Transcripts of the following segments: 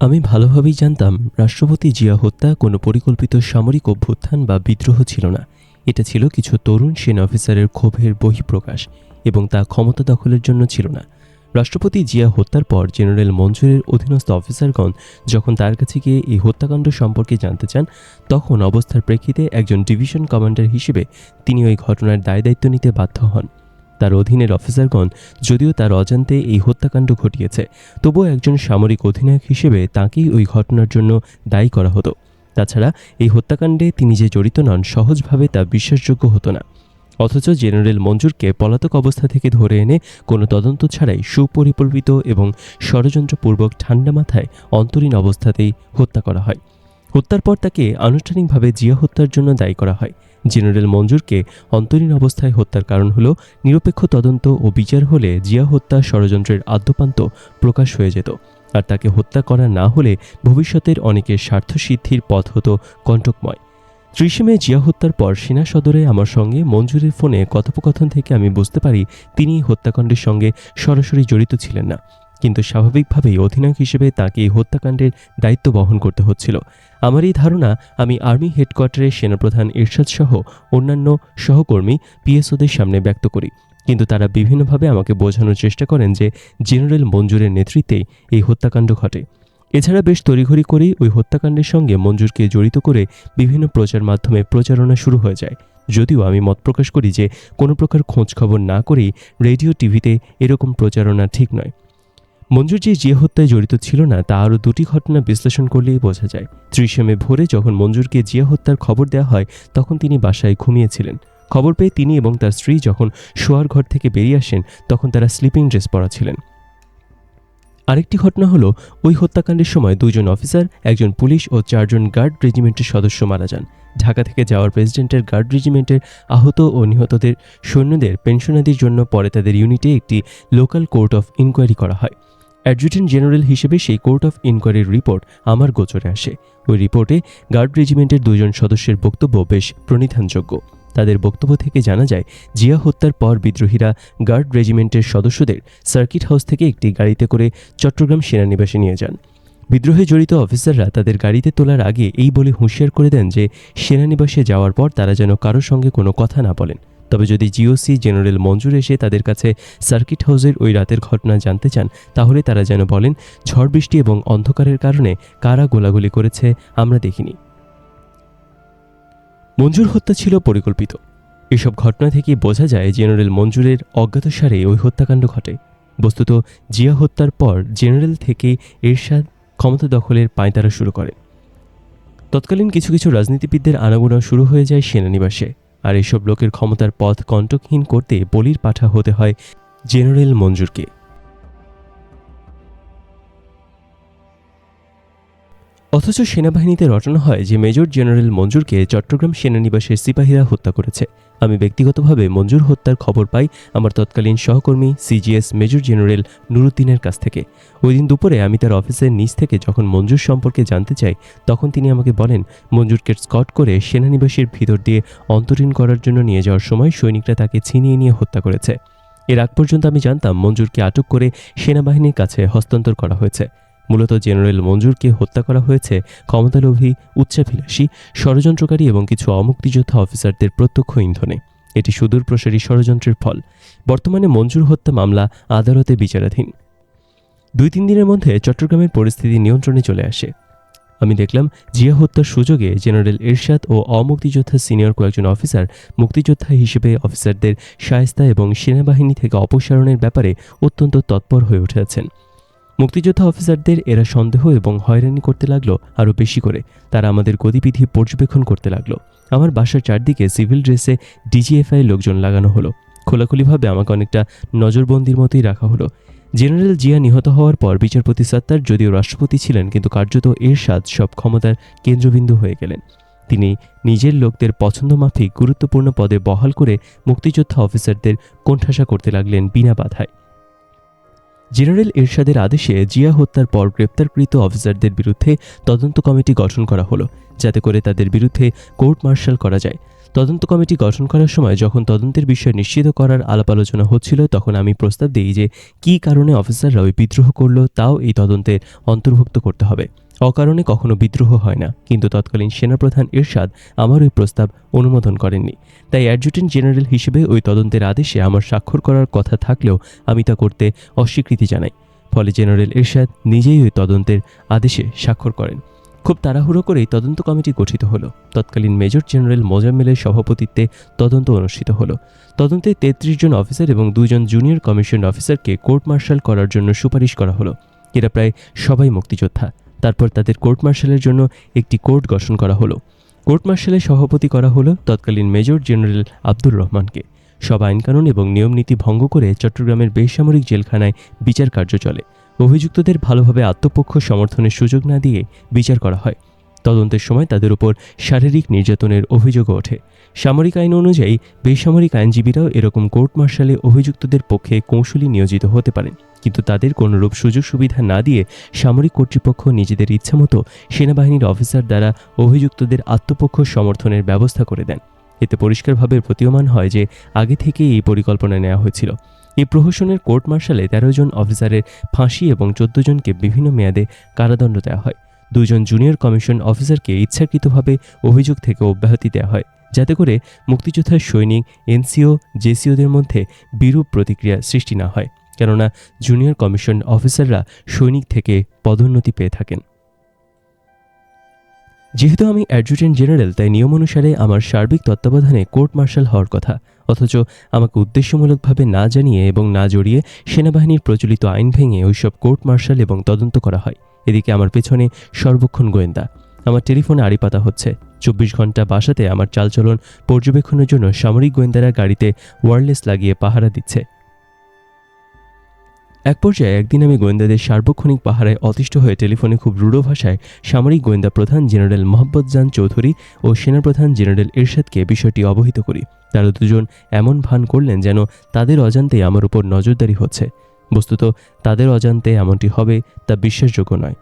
আমি ভালোভাবেই জানতাম রাষ্ট্রপতি জিয়া হত্যা কোনো পরিকল্পিত সামরিক অভ্যুত্থান বা বিদ্রোহ ছিল না। এটা ছিল কিছু তরুণ সেনা অফিসারের ক্ষোভের বহিঃপ্রকাশ এবং তা ক্ষমতা দখলের জন্য ছিল না। রাষ্ট্রপতি জিয়া হত্যার পর জেনারেল মঞ্জুরের অধীনস্থ অফিসারগণ যখন তার কাছে গিয়ে এই হত্যাকাণ্ড সম্পর্কে জানতে চান, তখন অবস্থার প্রেক্ষিতে একজন ডিভিশন কমান্ডার হিসেবে তিনি ওই ঘটনার দায় দায়িত্ব নিতে বাধ্য হন। তার অধীনের অফিসারগণ যদিও তার অজান্তে এই হত্যাকাণ্ড ঘটিয়েছে, তবুও একজন সামরিক অধিনায়ক হিসেবে তাঁকেই ওই ঘটনার জন্য দায়ী করা হতো। তাছাড়া এই হত্যাকাণ্ডে তিনি যে জড়িত নন, সহজভাবে তা বিশ্বাসযোগ্য হতো না। অথচ জেনারেল মঞ্জুরকে পলাতক অবস্থা থেকে ধরে এনে কোনো তদন্ত ছাড়াই সুপরিকল্পিত এবং ষড়যন্ত্রপূর্বক ঠান্ডা মাথায় অন্তরীণ অবস্থাতেই হত্যা করা হয়। হত্যার পর তাকে আনুষ্ঠানিকভাবে জিয়া হত্যার জন্য দায়ী করা হয়। জেনারেল মঞ্জুরকে অন্তরীণ অবস্থায় হত্যার কারণ হল নিরপেক্ষ তদন্ত ও বিচার হলে জিয়া হত্যা ষড়যন্ত্রের আদ্যপান্ত প্রকাশ হয়ে যেত। আর তাকে হত্যা করা না হলে ভবিষ্যতের অনেকের স্বার্থসিদ্ধির পথ হতো কণ্টকময়। ত্রিশে মে জিয়া হত্যার পর সেনা সদরে আমার সঙ্গে মঞ্জুরের ফোনে কথোপকথন থেকে আমি বুঝতে পারি তিনি হত্যাকাণ্ডের সঙ্গে সরাসরি জড়িত ছিলেন না। কিন্তু স্বাভাবিকভাবেই অধিনায়ক হিসেবে তাকে এই হত্যাকাণ্ডের দায়িত্ব বহন করতে হচ্ছিল। আমার এই ধারণা, আমি আর্মি হেডকোয়ার্টারের সেনাপ্রধান ইরশাদ সহ অন্যান্য সহকর্মী পিএসওদের সামনে ব্যক্ত করি। কিন্তু তারা বিভিন্নভাবে আমাকে বোঝানোর চেষ্টা করেন যে জেনারেল মঞ্জুরের নেতৃত্বে এই হত্যাকাণ্ড ঘটে। এছাড়া বেশ তড়িঘড়ি করেই ওই হত্যাকাণ্ডের সঙ্গে মঞ্জুরকে জড়িত করে বিভিন্ন প্রচার মাধ্যমে প্রচারণা শুরু হয়ে যায়। যদিও আমি মত প্রকাশ করি যে কোনো প্রকার খোঁজ খবর না করেই রেডিও টিভিতে এরকম প্রচারণা ঠিক নয়। মঞ্জুর যে হত্যায় জড়িত ছিল না, তা আরও দুটি ঘটনা বিশ্লেষণ করলেই বোঝা যায়। ত্রিশে মে ভোরে যখন মঞ্জুরকে জিয়া হত্যার খবর দেওয়া হয়, তখন তিনি বাসায় ঘুমিয়েছিলেন। খবর পেয়ে তিনি এবং তার স্ত্রী যখন শোয়ার ঘর থেকে বেরিয়ে আসেন, তখন তারা স্লিপিং ড্রেস পরা ছিলেন আরেকটি ঘটনা হলো, ওই হত্যাকাণ্ডের সময় দুজন অফিসার, একজন পুলিশ ও চারজন গার্ড রেজিমেন্টের সদস্য মারা যান। ঢাকা থেকে যাওয়ার প্রেসিডেন্টের গার্ড রেজিমেন্টের আহত ও নিহতদের সৈন্যদের, পেনশনাদির জন্য পরে তাদের ইউনিটে একটি লোকাল কোর্ট অফ ইনকোয়ারি করা হয়। অ্যাডজুটেন্ট জেনারেল হিসেবে সেই কোর্ট অফ ইনকোয়ারির রিপোর্ট আমার গোচরে আসে। ওই রিপোর্টে গার্ড রেজিমেন্টের দুজন সদস্যের বক্তব্য বেশ প্রণিধানযোগ্য। তাদের বক্তব্য থেকে জানা যায়, জিয়া হত্যার পর বিদ্রোহীরা গার্ড রেজিমেন্টের সদস্যদের সার্কিট হাউস থেকে একটি গাড়িতে করে চট্টগ্রাম সেনানিবাসে নিয়ে যান। বিদ্রোহে জড়িত অফিসাররা তাদের গাড়িতে তোলার আগে এই বলে হুঁশিয়ার করে দেন যে, সেনানিবাসে যাওয়ার পর তারা যেন কারোর সঙ্গে কোনো কথা না বলেন। তবে যদি জিওসি জেনারেল মঞ্জুর এসে তাদের কাছে সার্কিট হাউসের ওই রাতের ঘটনা জানতে চান, তাহলে তারা যেন বলেন, ঝড় বৃষ্টি এবং অন্ধকারের কারণে কারা গোলাগুলি করেছে, আমরা দেখিনি। মঞ্জুর হত্যা ছিল পরিকল্পিত। এসব ঘটনা থেকে বোঝা যায় জেনারেল মঞ্জুরের অজ্ঞাতসারে ওই হত্যাকাণ্ড ঘটে। বস্তুত, জিয়া হত্যার পর জেনারেল থেকে এরশাদ ক্ষমতা দখলের পাঁয়তারা শুরু করে তৎকালীন কিছু কিছু রাজনীতিবিদদের আনাগোনা শুরু হয়ে যায় সেনানিবাসে। আর এসব লোকের ক্ষমতার পথ কণ্টকহীন করতে বলির পাঠা হতে হয় জেনারেল মঞ্জুরকে। অথচ সেনাবাহিনীতে রটানো হয় যে মেজর জেনারেল মঞ্জুরকে চট্টগ্রাম সেনানিবাসের সিপাহীরা হত্যা করেছে। আমি ব্যক্তিগতভাবে মঞ্জুর হত্যার খবর পাই আমার তৎকালীন সহকর্মী সিজিএস মেজর জেনারেল নুরুদ্দিনের কাছ থেকে। ওই দিন দুপুরে আমি তার অফিসের নিচ থেকে যখন মঞ্জুর সম্পর্কে জানতে চাই, তখন তিনি আমাকে বলেন, মঞ্জুরকে স্কট করে সেনানিবাসের ভিতর দিয়ে অন্তরীণ করার জন্য নিয়ে যাওয়ার সময় সৈনিকরা তাকে ছিনিয়ে নিয়ে হত্যা করেছে। এর আগ পর্যন্ত আমি জানতাম মঞ্জুরকে আটক করে সেনাবাহিনীর কাছে হস্তান্তর করা হয়েছে। মূলত জেনারেল মঞ্জুরকে হত্যা করা হয়েছে ক্ষমতালোভী উচ্চাভিলাষী ষড়যন্ত্রকারী এবং কিছু অমুক্তিযোদ্ধা অফিসারদের প্রত্যক্ষ ইন্ধনে। এটি সুদূর প্রসারী ষড়যন্ত্রের ফল। বর্তমানে মঞ্জুর হত্যা মামলা আদালতে বিচারাধীন। দুই তিন দিনের মধ্যে চট্টগ্রামের পরিস্থিতি নিয়ন্ত্রণে চলে আসে। আমি দেখলাম জিয়া হত্যার সুযোগে জেনারেল এরশাদ ও অমুক্তিযোদ্ধা সিনিয়র কয়েকজন অফিসার, মুক্তিযোদ্ধা হিসেবে অফিসারদের শায়স্তা এবং সেনাবাহিনী থেকে অপসারণের ব্যাপারে অত্যন্ত তৎপর হয়ে উঠেছেন মুক্তিযোদ্ধা অফিসারদের এরা সন্দেহ এবং হয়রানি করতে লাগল আরও বেশি করে। তারা আমাদের গতিবিধি পর্যবেক্ষণ করতে লাগল। আমার বাসার চারদিকে সিভিল ড্রেসে ডিজিএফআই লোকজন লাগানো হলো। খোলাখুলিভাবে আমাকে অনেকটা নজরবন্দির মতোই রাখা হলো। জেনারেল জিয়া নিহত হওয়ার পর বিচারপতি সত্তার যদিও রাষ্ট্রপতি ছিলেন কিন্তু কার্যত এরশাদ সব ক্ষমতার কেন্দ্রবিন্দু হয়ে গেলেন। তিনি নিজের লোকদের পছন্দমাফিক গুরুত্বপূর্ণ পদে বহাল করে মুক্তিযোদ্ধা অফিসারদের কোণঠাসা করতে লাগলেন বিনা বাধায়। জেনারেল এরশাদের আদেশে জিয়া হত্যার পর গ্রেপ্তারকৃত অফিসারদের বিরুদ্ধে তদন্ত কমিটি গঠন করা হলো, যাতে করে তাদের বিরুদ্ধে কোর্ট মার্শাল করা যায়। তদন্ত কমিটি গঠন করার সময় যখন তদন্তের বিষয় নিশ্চিত করার আলাপ আলোচনা হচ্ছিল, তখন আমি প্রস্তাব দিই যে, কী কারণে অফিসাররা ওই বিদ্রোহ করল, তাও এই তদন্তের অন্তর্ভুক্ত করতে হবে। অকারণে কখনো বিদ্রোহ হয় না, কিন্তু তৎকালীন সেনাপ্রধান এরশাদ আমার ওই প্রস্তাব অনুমোদন করেননি। তাই অ্যাডজুটেন্ট জেনারেল হিসেবে ওই তদন্তের আদেশে আমার স্বাক্ষর করার কথা থাকলেও আমি তা করতে অস্বীকৃতি জানাই। ফলে জেনারেল এরশাদ নিজেই ওই তদন্তের আদেশে স্বাক্ষর করেন। খুব তাড়াহুড়ো করেই তদন্ত কমিটি গঠিত হলো। তৎকালীন মেজর জেনারেল মোজাম্মেলের সভাপতিত্বে তদন্ত অনুষ্ঠিত হলো। তদন্তে তেত্রিশ জন অফিসার এবং দুজন জুনিয়র কমিশন অফিসারকে কোর্ট মার্শাল করার জন্য সুপারিশ করা হলো। এরা প্রায় সবাই মুক্তিযোদ্ধা। তারপর তাদের কোর্ট মার্শালের জন্য একটি কোর্ট গঠন করা হলো। কোর্ট মার্শালের সভাপতি করা হলো তৎকালীন মেজর জেনারেল আব্দুর রহমানকে। সব আইনকানুন এবং নিয়মনীতি ভঙ্গ করে চট্টগ্রামের বেসামরিক জেলখানায় বিচার কার্য চলে। অভিযুক্তদের ভালোভাবে আত্মপক্ষ সমর্থনের সুযোগ না দিয়ে বিচার করা হয়। তদন্তের সময় তাদের উপর শারীরিক নির্যাতনের অভিযোগও ওঠে। সামরিক আইন অনুযায়ী বেসামরিক আইনজীবীরাও এরকম কোর্ট মার্শালে অভিযুক্তদের পক্ষে কৌশলী নিয়োজিত হতে পারেন। কিন্তু তাদের কোনোরূপ সুযোগ সুবিধা না দিয়ে সামরিক কর্তৃপক্ষ নিজেদের ইচ্ছামতো সেনাবাহিনীর অফিসার দ্বারা অভিযুক্তদের আত্মপক্ষ সমর্থনের ব্যবস্থা করে দেন। এতে পরিষ্কারভাবে প্রতীয়মান হয় যে আগে থেকেই এই পরিকল্পনা নেওয়া হয়েছিল। এই প্রহসনের কোর্ট মার্শালে তেরো জন অফিসারের ফাঁসি এবং চোদ্দ জনকে বিভিন্ন মেয়াদে কারাদণ্ড দেওয়া হয়। দুজন জুনিয়র কমিশন অফিসারকে ইচ্ছাকৃতভাবে অভিযোগ থেকে অব্যাহতি দেওয়া হয়, যাতে করে মুক্তিযোদ্ধার সৈনিক, এনসিও, জেসিওদের মধ্যে বিরূপ প্রতিক্রিয়া সৃষ্টি না হয়, কেননা জুনিয়র কমিশন অফিসাররা সৈনিক থেকে পদোন্নতি পেয়ে থাকেন। যেহেতু আমি অ্যাডজুটেন্ট জেনারেল তাই নিয়ম অনুসারে আমার সার্বিক তত্ত্বাবধানে কোর্ট মার্শাল হওয়ার কথা, অথচ আমাকে উদ্দেশ্যমূলকভাবে না জানিয়ে এবং না জড়িয়ে সেনাবাহিনীর প্রচলিত আইন ভেঙে ওইসব কোর্ট মার্শাল এবং তদন্ত করা হয়। এদিকে আমার পেছনে সর্বক্ষণ গোয়েন্দা। আমার টেলিফোনে আড়ি পাতা হচ্ছে। চব্বিশ ঘণ্টা বাসাতে আমার চালচলন পর্যবেক্ষণের জন্য সামরিক গোয়েন্দারা গাড়িতে ওয়ারলেস লাগিয়ে পাহারা দিচ্ছে। এক পর্যায়ে একদিন আমি গোয়েন্দাদের সার্বক্ষণিক পাহারায় অতিষ্ঠ হয়ে টেলিফোনে খুব রূঢ় ভাষায় সামরিক গোয়েন্দা প্রধান জেনারেল মোহাম্মদ জান চৌধুরী ও সেনাপ্রধান জেনারেল এরশাদকে বিষয়টি অবহিত করি। তারা দুজন এমন ভান করলেন যেন তাদের অজান্তে আমার উপর নজরদারি হচ্ছে। বস্তুত তাদের অজান্তে এমনটি হবে তা বিশ্বাসযোগ্য নয়।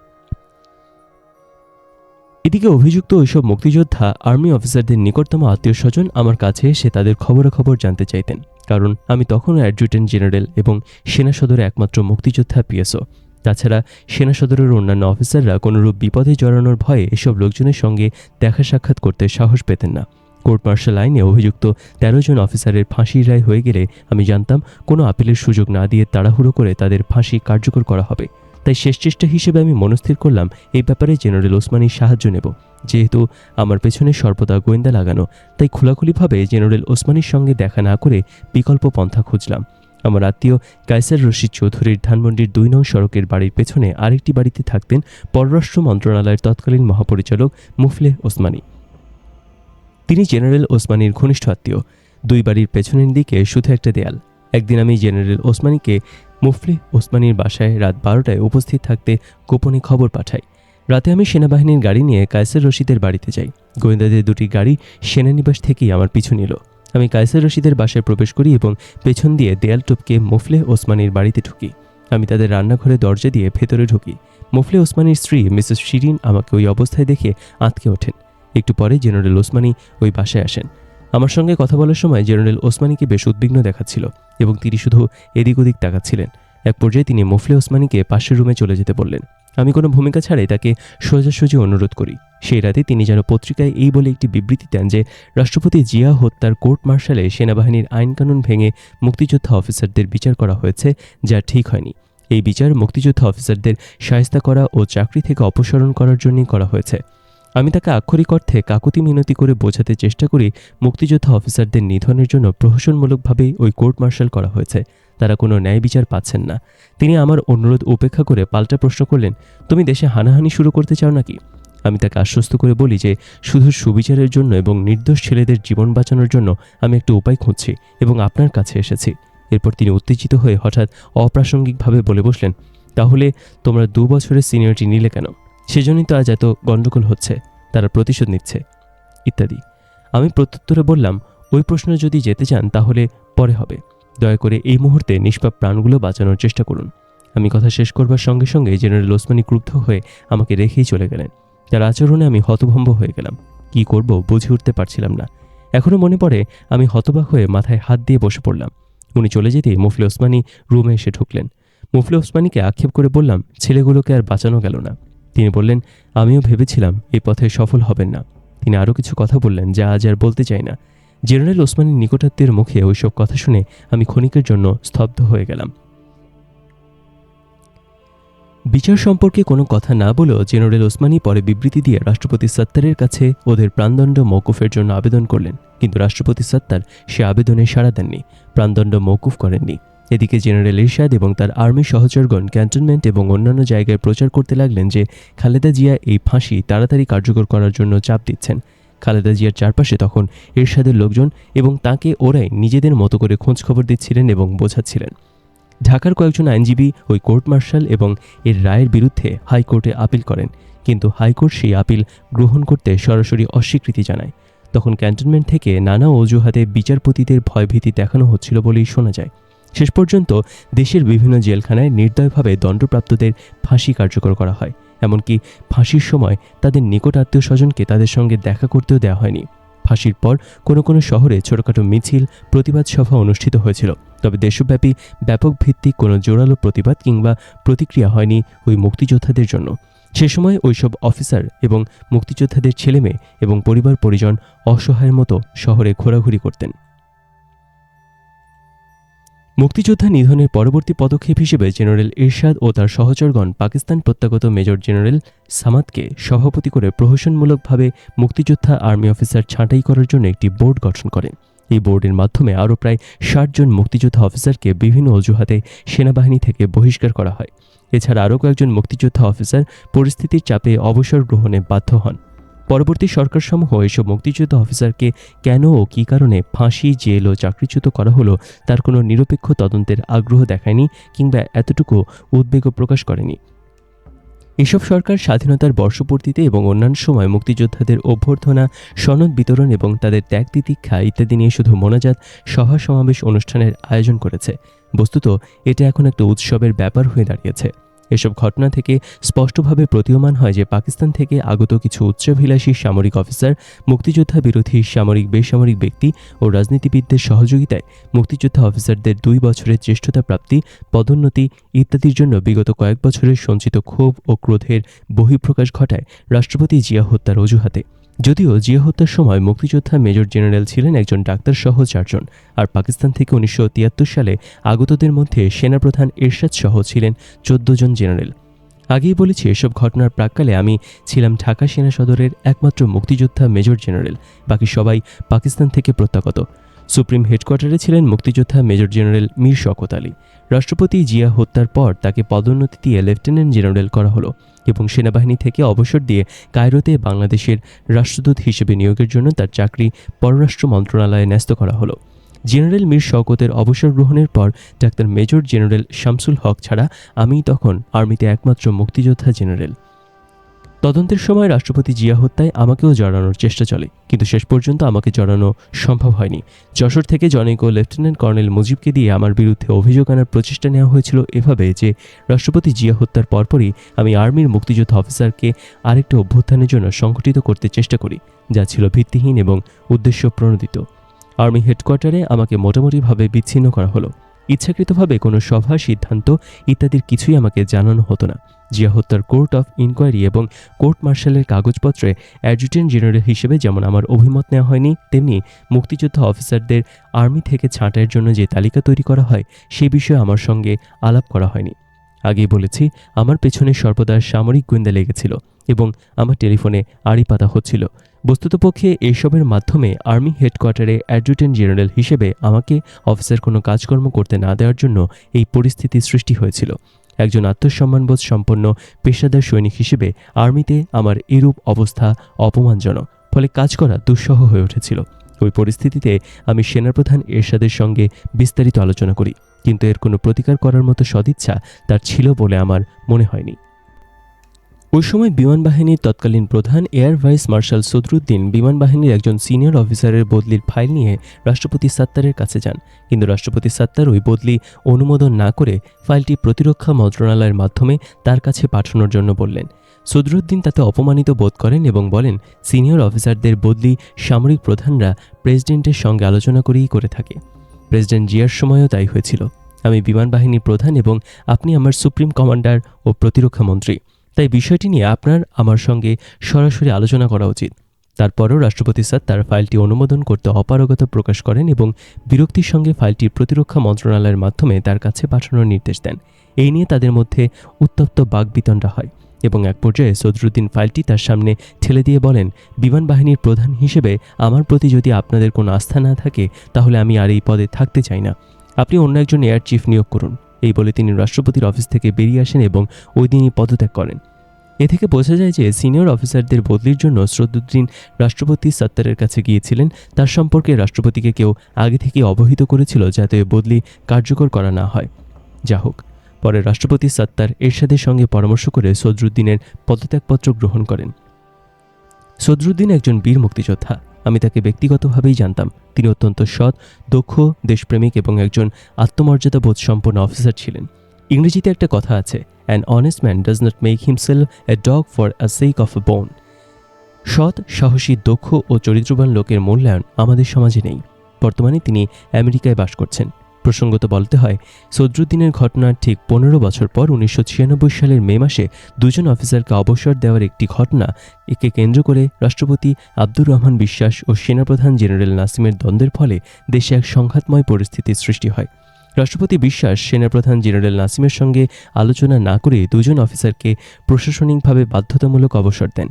এদিকে অভিযুক্ত ওইসব মুক্তিযোদ্ধা, আর্মি অফিসারদের নিকটতম আত্মীয় স্বজন আমার কাছে এসে তাদের খবরাখবর জানতে চাইতেন, কারণ আমি তখনও অ্যাডজুটেন্ট জেনারেল এবং সেনা সদরে একমাত্র মুক্তিযোদ্ধা পিএসও। তাছাড়া সেনা সদরের অন্যান্য অফিসাররা কোনোরূপ বিপদে জড়ানোর ভয়ে এসব লোকজনের সঙ্গে দেখা সাক্ষাৎ করতে সাহস পেতেন না। কোর্ট মার্শাল আইনে অভিযুক্ত তেরো জন অফিসারের ফাঁসির রায় হয়ে গেলে আমি জানতাম কোনো আপিলের সুযোগ না দিয়ে তাড়াহুড়ো করে তাদের ফাঁসি কার্যকর করা হবে। তাই শেষ চেষ্টা হিসেবে আমি মনস্থির করলাম, এই ব্যাপারে জেনারেল ওসমানীর সাহায্য নেব। যেহেতু আমার পেছনে সর্বদা গোয়েন্দা লাগানো, তাই খোলাখুলিভাবে জেনারেল ওসমানীর সঙ্গে দেখা না করে বিকল্প পন্থা খুঁজলাম। আমার আত্মীয় কায়সার রশিদ চৌধুরীর ধানমন্ডির দুই নং সড়কের বাড়ির পেছনে আরেকটি বাড়িতে থাকতেন পররাষ্ট্র মন্ত্রণালয়ের তৎকালীন মহাপরিচালক মুফলে ওসমানী। তিনি জেনারেল ওসমানীর ঘনিষ্ঠ আত্মীয়। দুই বাড়ির পেছনের দিকে শুধু একটা দেয়াল। একদিন আমি জেনারেল ওসমানীকে মুফলি ওসমানীর বাসায় রাত বারোটায় উপস্থিত থাকতে গোপনে খবর পাঠাই। রাতে আমি সেনাবাহিনীর গাড়ি নিয়ে কায়সার রশিদের বাড়িতে যাই। গোয়েন্দাদের দুটি গাড়ি সেনানিবাস থেকেই আমার পিছু নিল। আমি কায়সার রশিদের বাসায় প্রবেশ করি এবং পেছন দিয়ে দেয়াল টপকে মুফলে ওসমানীর বাড়িতে ঢুকি। আমি তাদের রান্নাঘরে দরজা দিয়ে ভেতরে ঢুকি। মুফলে ওসমানীর স্ত্রী মিসেস শিরিন আমাকে ওই অবস্থায় দেখে আঁতকে ওঠেন। একটু পরে জেনারেল ওসমানি ওই বাসায় আসেন। আমার সঙ্গে কথা বলার সময় জেনারেল ওসমানীকে বেশ উদ্বিগ্ন দেখাচ্ছিল এবং তিনি শুধু এদিক ওদিক তাকাচ্ছিলেন। এক পর্যায়ে তিনি মোফলে ওসমানীকে পাশের রুমে চলে যেতে বললেন, আমি কোনো ভূমিকা ছাড়াই তাকে সোজাসুজি অনুরোধ করি। সেই রাতে তিনি যেন পত্রিকায় এই বলে একটি বিবৃতি দেন যে, রাষ্ট্রপতি জিয়া হত্যার কোর্ট মার্শালে সেনাবাহিনীর আইনকানুন ভেঙে মুক্তিযোদ্ধা অফিসারদের বিচার করা হয়েছে, যা ঠিক হয়নি। এই বিচার মুক্তিযোদ্ধা অফিসারদের সায়স্তা করা ও চাকরি থেকে অপসারণ করার জন্যই করা হয়েছে। আমি তাকে আক্ষরিক অর্থে কাকুতি মিনতি করে বোঝাতে চেষ্টা করি মুক্তিযোদ্ধা অফিসারদের নিধনের জন্য প্রহসনমূলকভাবেই ওই কোর্ট মার্শাল করা হয়েছে। তারা কোনো ন্যায় বিচার পাচ্ছেন না। তিনি আমার অনুরোধ উপেক্ষা করে পাল্টা প্রশ্ন করলেন, তুমি দেশে হানাহানি শুরু করতে চাও নাকি? আমি তাকে আশ্বস্ত করে বলি যে, শুধু সুবিচারের জন্য এবং নির্দোষ ছেলেদের জীবন বাঁচানোর জন্য আমি একটা উপায় খুঁজছি এবং আপনার কাছে এসেছি। এরপর তিনি উত্তেজিত হয়ে হঠাৎ অপ্রাসঙ্গিকভাবে বলে বসলেন, তাহলে তোমরা দু বছরের সিনিয়রিটি নিলে কেন? সেজন্যই তো আজ এত গণ্ডগোল হচ্ছে, তারা প্রতিশোধ নিচ্ছে, ইত্যাদি। আমি প্রত্যুত্তরে বললাম, ওই প্রশ্ন যদি যেতে চান তাহলে পরে হবে। দয়া করে এই মুহূর্তে নিষ্পাপ প্রাণগুলো বাঁচানোর চেষ্টা করুন। আমি কথা শেষ করবার সঙ্গে সঙ্গে জেনারেল ওসমানি ক্রুদ্ধ হয়ে আমাকে রেখেই চলে গেলেন। তার আচরণে আমি হতভম্ব হয়ে গেলাম। কি করব বুঝে উঠতে পারছিলাম না। এখনও মনে পড়ে আমি হতবাক হয়ে মাথায় হাত দিয়ে বসে পড়লাম। উনি চলে যেতেই মুফলি ওসমানি রুমে এসে ঢুকলেন। মুফলি ওসমানিকে আক্ষেপ করে বললাম, ছেলেগুলোকে আর বাঁচানো গেল না। তিনি বললেন, আমিও ভেবেছিলাম এই পথে সফল হবেন না। তিনি আরও কিছু কথা বললেন, যা আজ আর বলতে চাই না। জেনারেল ওসমানীর নিকটাত্মের মুখে ওইসব কথা শুনে আমি ক্ষণিকের জন্য স্তব্ধ হয়ে গেলাম। বিচার সম্পর্কে কোনো কথা না বলেও জেনারেল ওসমানী পরে বিবৃতি দিয়ে রাষ্ট্রপতি সত্তারের কাছে ওদের প্রাণদণ্ড মৌকুফের জন্য আবেদন করলেন। কিন্তু রাষ্ট্রপতি সত্তার সে আবেদনে সাড়া দেননি, প্রাণদণ্ড মৌকুফ করেননি। এদিকে জেনারেল ইরশাদ এবং তার আর্মি সহচরগণ ক্যান্টনমেন্ট এবং অন্যান্য জায়গায় প্রচার করতে লাগলেন যে খালেদা জিয়া এই ফাঁসি তাড়াতাড়ি কার্যকর করার জন্য চাপ দিচ্ছেন। খালেদা জিয়ার চারপাশে তখন এরশাদের লোকজন এবং তাকে ওরাই নিজেদের মতো করে খোঁজ খবর দিচ্ছিলেন এবং বোঝাচ্ছিলেন। ঢাকার কয়েকজন আইনজীবী, ওই কোর্ট মার্শাল এবং এর রায়ের বিরুদ্ধে হাইকোর্টে আপিল করেন, কিন্তু হাইকোর্ট সেই আপিল গ্রহণ করতে সরাসরি অস্বীকৃতি জানায়। তখন ক্যান্টনমেন্ট থেকে নানা অজুহাতে বিচারপতিদের ভয়ভীতি দেখানো হচ্ছিল বলেই শোনা যায়। শেষ পর্যন্ত দেশের বিভিন্ন জেলখানায় নির্দয়ভাবে দণ্ডপ্রাপ্তদের ফাঁসি কার্যকর করা হয়, এমনকি ফাঁসির সময় তাদের নিকট আত্মীয় স্বজনকে তাদের সঙ্গে দেখা করতেও দেওয়া হয়নি। ফাঁসির পর কোনো কোনো শহরে ছোটখাটো মিছিল, প্রতিবাদ সভা অনুষ্ঠিত হয়েছিল, তবে দেশব্যাপী ব্যাপক ভিত্তিক কোনো জোরালো প্রতিবাদ কিংবা প্রতিক্রিয়া হয়নি ওই মুক্তিযোদ্ধাদের জন্য। সে সময় ওইসব অফিসার এবং মুক্তিযোদ্ধাদের ছেলেমেয়ে এবং পরিবার পরিজন অসহায়ের মতো শহরে ঘোরাঘুরি করতেন। মুক্তিযোদ্ধা নিধনের পরবর্তী পদক্ষেপ হিসেবে জেনারেল ইরশাদ ও তার সহচরগণ পাকিস্তান প্রত্যাগত মেজর জেনারেল সামাদকে সভাপতি করে প্রহসনমূলকভাবে মুক্তিযোদ্ধা আর্মি অফিসার ছাঁটাই করার জন্য একটি বোর্ড গঠন করেন। এই বোর্ডের মাধ্যমে আরও প্রায় ষাট জন মুক্তিযোদ্ধা অফিসারকে বিভিন্ন অজুহাতে সেনাবাহিনী থেকে বহিষ্কার করা হয়। এছাড়া আরও কয়েকজন মুক্তিযোদ্ধা অফিসার পরিস্থিতির চাপে অবসর গ্রহণে বাধ্য হন। পরবর্তী সরকারসমূহ এসব মুক্তিযুদ্ধ অফিসারকে কেন ও কী কারণে ফাঁসি, জেল ও চাকরিচ্যুত করা হলো তার কোনো নিরপেক্ষ তদন্তের আগ্রহ দেখায়নি কিংবা এতটুকু উদ্বেগও প্রকাশ করেনি। এসব সরকার স্বাধীনতার বর্ষপূর্তিতে এবং অন্যান্য সময় মুক্তিযোদ্ধাদের অভ্যর্থনা, সনদ বিতরণ এবং তাদের ত্যাগ তিতিক্ষা ইত্যাদি নিয়ে শুধু মোনাজাত সভা সমাবেশ অনুষ্ঠানের আয়োজন করেছে। বস্তুত, এটা এখন একটা উৎসবের ব্যাপার হয়ে দাঁড়িয়েছে। এসব ঘটনা থেকে স্পষ্টভাবে প্রতীয়মান হয় যে পাকিস্তান থেকে আগত কিছু উচ্চাভিলাষী সামরিক অফিসার, মুক্তিযোদ্ধা বিরোধী সামরিক বেসামরিক ব্যক্তি ও রাজনীতিবিদদের সহযোগিতায় মুক্তিযোদ্ধা অফিসারদের দুই বছরের জ্যেষ্ঠতা প্রাপ্তি, পদোন্নতি ইত্যাদির জন্য বিগত কয়েক বছরের সঞ্চিত ক্ষোভ ও ক্রোধের বহিঃপ্রকাশ ঘটায় রাষ্ট্রপতি জিয়া হত্যার অজুহাতে। যদিও জিয়া হত্যার সময় মুক্তিযোদ্ধা মেজর জেনারেল ছিলেন একজন ডাক্তার সহ চারজন, আর পাকিস্তান থেকে উনিশশো তিয়াত্তর সালে আগতদের মধ্যে সেনাপ্রধান এরশাদ সহ ছিলেন চোদ্দ জন জেনারেল। আগেই বলেছি, এসব ঘটনার প্রাককালে আমি ছিলাম ঢাকা সেনা সদরের একমাত্র মুক্তিযোদ্ধা মেজর জেনারেল, বাকি সবাই পাকিস্তান থেকে প্রত্যাগত। সুপ্রিম হেডকোয়ার্টারে ছিলেন মুক্তিযোদ্ধা মেজর জেনারেল মীর শকত আলী। রাষ্ট্রপতি জিয়া হত্যার পর তাকে পদোন্নতি দিয়ে লেফটেন্যান্ট জেনারেল করা হলো এবং সেনাবাহিনী থেকে অবসর দিয়ে কায়রোতে বাংলাদেশের রাষ্ট্রদূত হিসেবে নিয়োগের জন্য তার চাকরি পররাষ্ট্র মন্ত্রণালয়ে ন্যস্ত করা হলো। জেনারেল মীর শওকতের অবসর গ্রহণের পর doctor major general Shamsul Haq ছাড়া আমি তখন আর্মিতে একমাত্র মুক্তিযোদ্ধা জেনারেল। তদন্তের সময় রাষ্ট্রপতি জিয়া হত্যায় আমাকেও জড়ানোর চেষ্টা চলে, কিন্তু শেষ পর্যন্ত আমাকে জড়ানো সম্ভব হয়নি। যশোর থেকে জনৈক লেফটেন্যান্ট কর্নেল মুজিবকে দিয়ে আমার বিরুদ্ধে অভিযোগ আনার প্রচেষ্টা নেওয়া হয়েছিল এভাবে যে, রাষ্ট্রপতি জিয়া হত্যার পরপরই আমি আর্মির মুক্তিযোদ্ধা অফিসারকে আরেকটা অভ্যুত্থানের জন্য সংগঠিত করতে চেষ্টা করি, যা ছিল ভিত্তিহীন এবং উদ্দেশ্য প্রণোদিত আর্মি হেডকোয়ার্টারে আমাকে মোটামুটিভাবে বিচ্ছিন্ন করা হলো। ইচ্ছাকৃতভাবে কোনো সভা, সিদ্ধান্ত ইত্যাদির কিছুই আমাকে জানানো হতো না। জিয়া হত্যার কোর্ট অফ ইনকোয়ারি এবং কোর্ট মার্শালের কাগজপত্রে অ্যাডজুটেন্ট জেনারেল হিসেবে যেমন আমার অভিমত নেওয়া হয়নি, তেমনি মুক্তিযোদ্ধা অফিসারদের আর্মি থেকে ছাঁটাইয়ের জন্য যে তালিকা তৈরি করা হয়, সে বিষয়ে আমার সঙ্গে আলাপ করা হয়নি। আগেই বলেছি, আমার পেছনে সর্বদা সামরিক গোয়েন্দা লেগেছিল এবং আমার টেলিফোনে আড়ি পাতা হচ্ছিল। বস্তুতপক্ষে এইসবের মাধ্যমে আর্মি হেডকোয়ার্টারে অ্যাডজুটেন্ট জেনারেল হিসেবে আমাকে অফিসের কোনো কাজকর্ম করতে না দেওয়ার জন্য এই পরিস্থিতি সৃষ্টি হয়েছিল। একজন আত্মসম্মানবোধ সম্পন্ন পেশাদার সৈনিক হিসেবে আর্মিতে আমার এরূপ অবস্থা অপমানজনক, ফলে কাজ করা দুঃসহ হয়ে উঠেছিল। ওই পরিস্থিতিতে আমি সেনাপ্রধান এরশাদের সঙ্গে বিস্তারিত আলোচনা করি, কিন্তু এর কোনো প্রতিকার করার মতো সদিচ্ছা তার ছিল বলে আমার মনে হয়নি। ওই সময় বিমান বাহিনীর তৎকালীন প্রধান এয়ার ভাইস মার্শাল সদরুদ্দিন বিমান বাহিনীর একজন সিনিয়র অফিসারের বদলির ফাইল নিয়ে রাষ্ট্রপতি সাত্তারের কাছে যান। কিন্তু রাষ্ট্রপতি সাত্তার ওই বদলি অনুমোদন না করে ফাইলটি প্রতিরক্ষা মন্ত্রণালয়ের মাধ্যমে তার কাছে পাঠানোর জন্য বললেন। সদরুদ্দিন তাতে অপমানিত বোধ করেন এবং বলেন, সিনিয়র অফিসারদের বদলি সামরিক প্রধানরা প্রেসিডেন্টের সঙ্গে আলোচনা করেই করে থাকে। প্রেসিডেন্ট জিয়ার সময়ও তাই হয়েছিল। আমি বিমান বাহিনীর প্রধান এবং আপনি আমার সুপ্রিম কমান্ডার ও প্রতিরক্ষা মন্ত্রী। তাই বিষয়টি নিয়ে আপনার, আমার সঙ্গে সরাসরি আলোচনা করা উচিত। তারপরও রাষ্ট্রপতি স্যার তার ফাইলটি অনুমোদন করতে অপারগতা প্রকাশ করেন এবং বিরক্তির সঙ্গে ফাইলটি প্রতিরক্ষা মন্ত্রণালয়ের মাধ্যমে তার কাছে পাঠানোর নির্দেশ দেন। এই নিয়ে তাদের মধ্যে উত্তপ্ত বাগবিতণ্ডা হয় এবং এক পর্যায়ে সদরুদ্দিন ফাইলটি তার সামনে ঠেলে দিয়ে বলেন, বিমান বাহিনীর প্রধান হিসেবে আমার প্রতি যদি আপনাদের কোনো আস্থা না থাকে, তাহলে আমি আর এই পদে থাকতে চাই না। আপনি অন্য একজন এয়ার চিফ নিয়োগ করুন। এই বলে তিনি রাষ্ট্রপতির অফিস থেকে বেরিয়ে আসেন এবং ওই দিনই পদত্যাগ করেন। এ থেকে বোঝা যায় যে সিনিয়র অফিসারদের বদলির জন্য সদরুদ্দিন রাষ্ট্রপতি সত্তারের কাছে গিয়েছিলেন। তার সম্পর্কে রাষ্ট্রপতিকে কেউ আগে থেকে অবহিত করেছিল যাতে বদলি কার্যকর করা না হয়। যা হোক, পরে রাষ্ট্রপতি সত্তার এরশাদের সঙ্গে পরামর্শ করে সদরুদ্দিনের পদত্যাগপত্র গ্রহণ করেন। সদরুদ্দিন একজন বীর মুক্তিযোদ্ধা। আমি তাকে ব্যক্তিগতভাবেই জানতাম। তিনি অত্যন্ত সৎ, দক্ষ, দেশপ্রেমিক এবং একজন আত্মমর্যাদাবোধ সম্পন্ন অফিসার ছিলেন। ইংরেজিতে একটা কথা আছে an honest man does not make himself a dog for a sake of a bone সৎ, সাহসী, দক্ষ ও চরিত্রবান লোকের মূল্যায়ন আমাদের সমাজে নেই। বর্তমানে তিনি আমেরিকায় বাস করছেন। প্রসঙ্গত বলতে হয়, সদরুদ্দিনের ঘটনার ঠিক পনেরো বছর পর উনিশশো ছিয়ানব্বই সালের মে মাসে দুজন অফিসারকে অবসর দেওয়ার একটি ঘটনা একে কেন্দ্র করে রাষ্ট্রপতি আব্দুর রহমান বিশ্বাস ও সেনাপ্রধান জেনারেল নাসিমের দ্বন্দ্বের ফলে দেশে এক সংঘাতময় পরিস্থিতির সৃষ্টি হয়। রাষ্ট্রপতি বিশ্বাস, সেনাপ্রধান জেনারেল নাসিমের সঙ্গে আলোচনা না করে দুজন অফিসারকে প্রশাসনিকভাবে বাধ্যতামূলক অবসর দেন।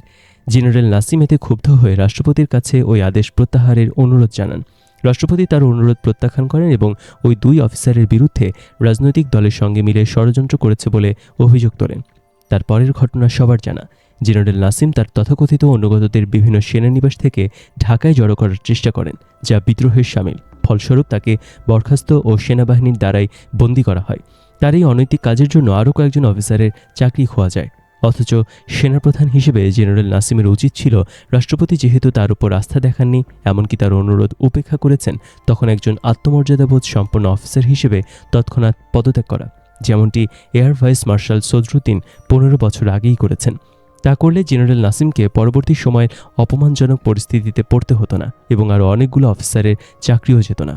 জেনারেল নাসিম এতে ক্ষুব্ধ হয়ে রাষ্ট্রপতির কাছে ওই আদেশ প্রত্যাহারের অনুরোধ জানান। রাষ্ট্রপতি তার অনুরোধ প্রত্যাখ্যান করেন এবং ওই দুই অফিসারের বিরুদ্ধে রাজনৈতিক দলের সঙ্গে মিলে ষড়যন্ত্র করেছে বলে অভিযোগ তোলেন। তার পরের ঘটনা সবার জানা। জেনারেল নাসিম তার তথাকথিত অনুগতদের বিভিন্ন সেনানিবাস থেকে ঢাকায় জড়ো করার চেষ্টা করেন, যা বিদ্রোহের সামিল। ফলস্বরূপ তাকে বরখাস্ত ও সেনাবাহিনীর দ্বারাই বন্দী করা হয়। তার এই অনৈতিক কাজের জন্য আরও কয়েকজন অফিসারের চাকরি খোয়া যায়। অথচ সেনাপ্রধান হিসেবে জেনারেল নাসিমের উচিত ছিল রাষ্ট্রপতি যেহেতু তার উপর আস্থা দেখাননি, এমনকি তার অনুরোধ উপেক্ষা করেছেন, তখন একজন আত্মমর্যাদাবোধ সম্পন্ন অফিসার হিসেবে তৎক্ষণাৎ পদত্যাগ করা, যেমনটি এয়ার ভাইস মার্শাল সদরুদ্দিন পনেরো বছর আগেই করেছেন। তা করলে জেনারেল নাসিমকে পরবর্তী সময়ে অপমানজনক পরিস্থিতিতে পড়তে হতো না এবং আরও অনেকগুলো অফিসারের চাকরিও যেত না।